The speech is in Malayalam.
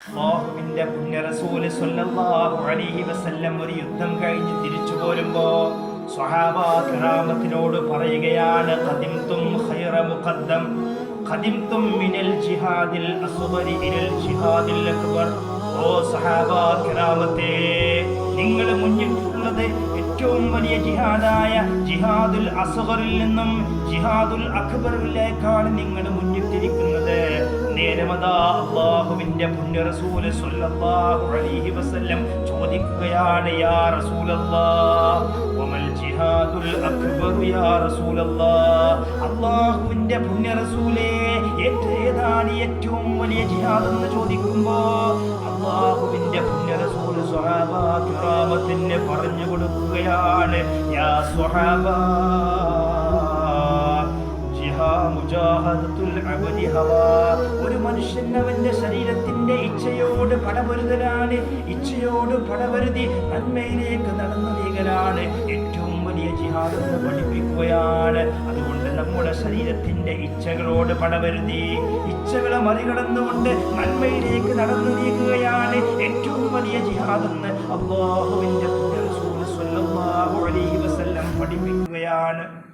അള്ളാഹുവിന്റെ പുണ്യ റസൂൽ സ്വല്ലല്ലാഹു അലൈഹി വസല്ലം ഒരു യുദ്ധം കഴിഞ്ഞ് തിരിച്ചു പോരുമ്പോ സ്വഹാബ കിറാമത്തിനോട് പറയുകയാണ് ഖദിംതും ഖൈറ മുഖദ്ദം ഖദിംതും മിനൽ ജിഹാദിൽ അസ്ബരി ഇലൽ ജിഹാദിൽ അക്ബർ. ഓ സഹാബ കിറാമത്തെ നിങ്ങൾ മുന്നിട്ടുള്ളത് ഏറ്റവും വലിയ ജിഹാദായ ജിഹാദുൽ അസ്ഗറിൽ നിന്നും ജിഹാദുൽ അക്ബറിലേക്കാണ് നിങ്ങൾ മുന്നിട്ടിരിക്കുന്നത്. നേരമതാ അള്ളാഹുവിന്റെ പുണ്യ റസൂൽ സ്വല്ലല്ലാഹു അലൈഹി വസല്ലം ചോദിക്കുകയാണ് യാ റസൂലല്ലാഹ് വമൽ ജിഹാദുൽ അക്ബർ യാ റസൂലല്ലാഹ്? അള്ളാഹുവിന്റെ പുണ്യ റസൂലേ ഏതാണ് ഏറ്റവും വലിയ ജിഹാദ് എന്ന് ചോദിക്കുമ്പോ അള്ളാഹുവിന്റെ പുണ്യ പറഞ്ഞു കൊടുക്കുകയാണ് യാ സ്വഹാബ ഒരു മനുഷ്യൻ അവന്റെ ശരീരത്തിന്റെ ഇച്ഛയോട് പടപൊരുതലാണ്. ഇച്ഛയോട് പടപൊരുതി നന്മയിലേക്ക് നടന്നു നീങ്ങലാണ് ഏറ്റവും വലിയ ജിഹാദ് പഠിപ്പിക്കുകയാണ്. അതുകൊണ്ട് നമ്മുടെ ശരീരത്തിന്റെ ഇച്ഛകളോട് പടപരുതി ഇച്ഛകളെ മറികടന്നുകൊണ്ട് നന്മയിലേക്ക് നടന്നു നീങ്ങുകയാണ് ഏറ്റവും വലിയ ജിഹാദ് എന്ന് അള്ളാഹുവിന്റെ പഠിപ്പിക്കുകയാണ്.